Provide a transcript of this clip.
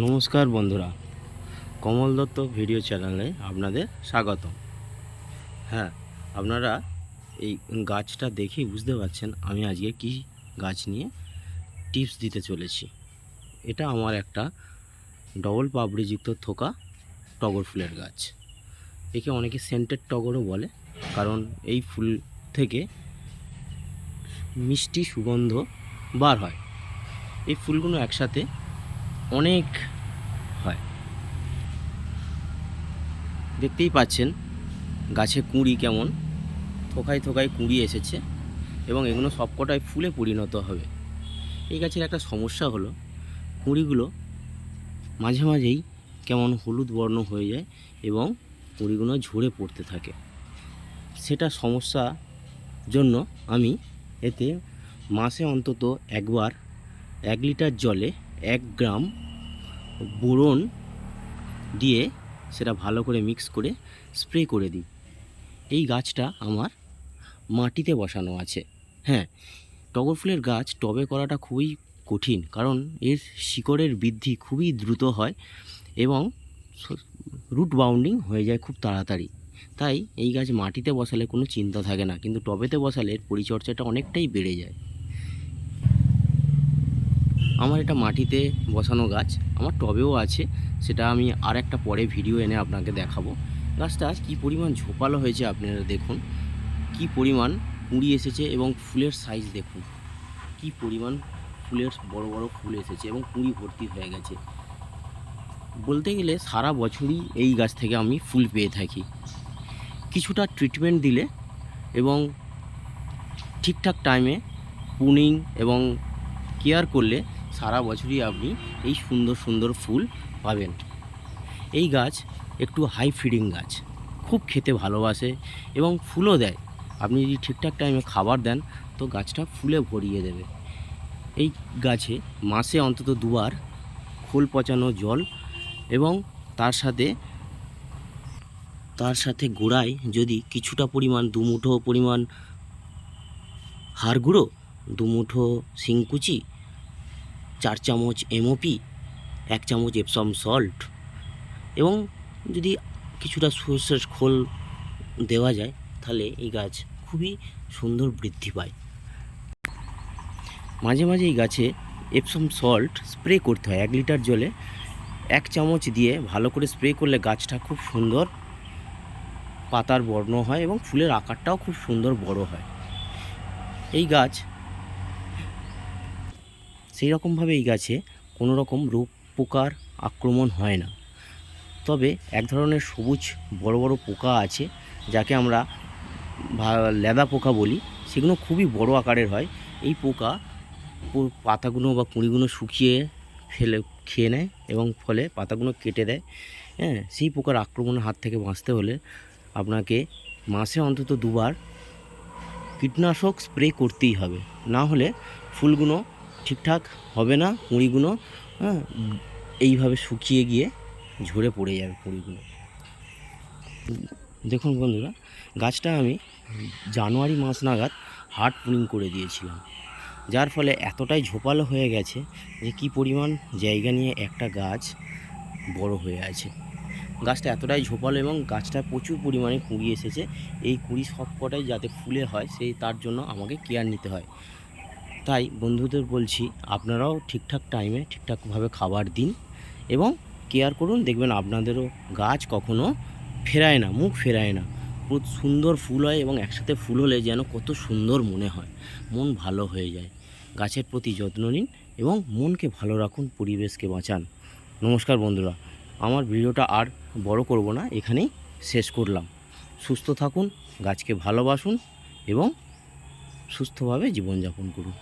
নমস্কার বন্ধুরা। কমল দত্ত ভিডিও চ্যানেলে আপনাদের স্বাগত হ্যাঁ আপনারা এই গাছটা দেখে বুঝতে পারছেন আমি আজকে কি গাছ নিয়ে টিপস দিতে চলেছি। এটা আমার একটা ডবল পাপড়িযুক্ত থোকা টগর ফুলের গাছ। একে অনেকে সেন্টেড টগরও বলে, কারণ এই ফুল থেকে মিষ্টি সুগন্ধ বার হয়। এই ফুলগুলো একসাথে অনেক হয়। দেখতেই পাচ্ছেন গাছে কুঁড়ি কেমন। থোকায় থোকায় কুঁড়ি এসেছে এবং এগুলো সবকটাই ফুলে পরিণত হবে। এই গাছের একটা সমস্যা হলো কুঁড়িগুলো মাঝে মাঝেই কেমন হলুদ বর্ণ হয়ে যায় এবং কুঁড়িগুলো ঝরে পড়তে থাকে। সেটা সমস্যা জন্য আমি এতে মাসে অন্তত একবার এক লিটার জলে এক গ্রাম বোরন দিয়ে সেটা ভালো করে মিক্স করে স্প্রে করে দিই। এই গাছটা আমার মাটিতে বসানো আছে। হ্যাঁ টগর ফুলের গাছ টবে করাটা খুবই কঠিন কারণ এর শিকড়ের বৃদ্ধি খুবই দ্রুত হয় এবং রুট বাউন্ডিং হয়ে যায় খুব তাড়াতাড়ি। তাই এই গাছ মাটিতে বসালে কোনো চিন্তা থাকে না, কিন্তু টবেতে বসালে এর পরিচর্যাটা অনেকটাই বেড়ে যায়। আমার এটা মাটিতে বসানো গাছ, আমার টবেও আছে, সেটা আমি আর একটা পরে ভিডিও এনে আপনাকে দেখাবো। গাছটা কী পরিমাণ ঝোপালো হয়েছে আপনারা দেখুন। কি পরিমাণ কুঁড়ি এসেছে এবং ফুলের সাইজ দেখুন। কি পরিমাণ ফুলের বড় বড় ফুল এসেছে এবং কুঁড়ি ভর্তি হয়ে গেছে। বলতে গেলে সারা বছরই এই গাছ থেকে আমি ফুল পেয়ে থাকি। কিছুটা ট্রিটমেন্ট দিলে এবং ঠিকঠাক টাইমে পুনিং এবং কেয়ার করলে সারা বছরই আপনি এই সুন্দর সুন্দর ফুল পাবেন। এই গাছ একটু হাই ফিডিং গাছ। খুব খেতে ভালোবাসে এবং ফুলও দেয়। আপনি যদি ঠিকঠাক টাইমে খাবার দেন, তো গাছটা ফুলে ভরিয়ে দেবে। এই গাছে মাসে অন্তত দুবার খোল পচানো জল এবং তার সাথে তার সাথে গোড়ায় যদি কিছুটা পরিমাণ দুমুঠো পরিমাণ হাড় গুঁড়ো, দুমুঠো শিংকুচি চার চামচ এমওপি এক চামচ এপসম সল্ট এবং যদি কিছুটা সর্ষের খোল দেওয়া যায়, তাহলে এই গাছ খুবই সুন্দর বৃদ্ধি পায়। মাঝে মাঝে এই গাছে এপসম সল্ট স্প্রে করতে হয়, এক লিটার জলে। এক চামচ দিয়ে ভালো করে স্প্রে করলে গাছটা খুব সুন্দর পাতার বর্ণ হয় এবং ফুলের আকারটাও খুব সুন্দর বড় হয়। এই গাছ সেই রকমভাবে এই গাছে কোনো রকম রোগ পোকার আক্রমণ হয় না। তবে এক ধরনের সবুজ বড় বড় পোকা আছে, যাকে আমরা লেদা পোকা বলি। সেগুলো খুবই বড় আকারের হয়। এই পোকা পাতাগুলো বা কুঁড়িগুলো শুকিয়ে ফেলে, খেয়ে নেয় এবং ফলে পাতাগুলো কেটে দেয়। হ্যাঁ সেই পোকার আক্রমণের হাত থেকে বাঁচতে হলে আপনাকে মাসে অন্তত দুবার কীটনাশক স্প্রে করতেই হবে। না হলে ফুলগুলো ঠিকঠাক হবে না কুঁড়িগুলো হ্যাঁ এইভাবে শুকিয়ে গিয়ে ঝরে পড়ে যাবে কুঁড়িগুলো। দেখুন বন্ধুরা, গাছটা আমি জানুয়ারি মাস নাগাদ হার্ড পুনিং করে দিয়েছিলাম। যার ফলে এতটাই ঝোপালো হয়ে গেছে যে কি পরিমাণ জায়গা নিয়ে একটা গাছ বড় হয়ে আছে। গাছটা এতটাই ঝোপালো এবং গাছটা প্রচুর পরিমাণে কুঁড়ি এসেছে। এই কুঁড়ি সব কটাই যাতে ফুলে হয়, সেই তার জন্য আমাকে কেয়ার নিতে হয়। তাই বন্ধুদের বলছি, আপনারাও ঠিকঠাক টাইমে ঠিকঠাকভাবে খাবার দিন এবং কেয়ার করুন। দেখবেন আপনাদেরও গাছ কখনো ফেরায় না, মুখ ফেরায় না। খুব সুন্দর ফুল হয় এবং একসাথে ফুল হলে যেন কত সুন্দর মনে হয়। মন ভালো হয়ে যায়। গাছের প্রতি যত্ন নিন এবং মনকে ভালো রাখুন, পরিবেশকে বাঁচান। নমস্কার বন্ধুরা, আমার ভিডিওটা আর বড় করব না, এখানেই শেষ করলাম। সুস্থ থাকুন, গাছকে ভালোবাসুন এবং সুস্থভাবে জীবনযাপন করুন।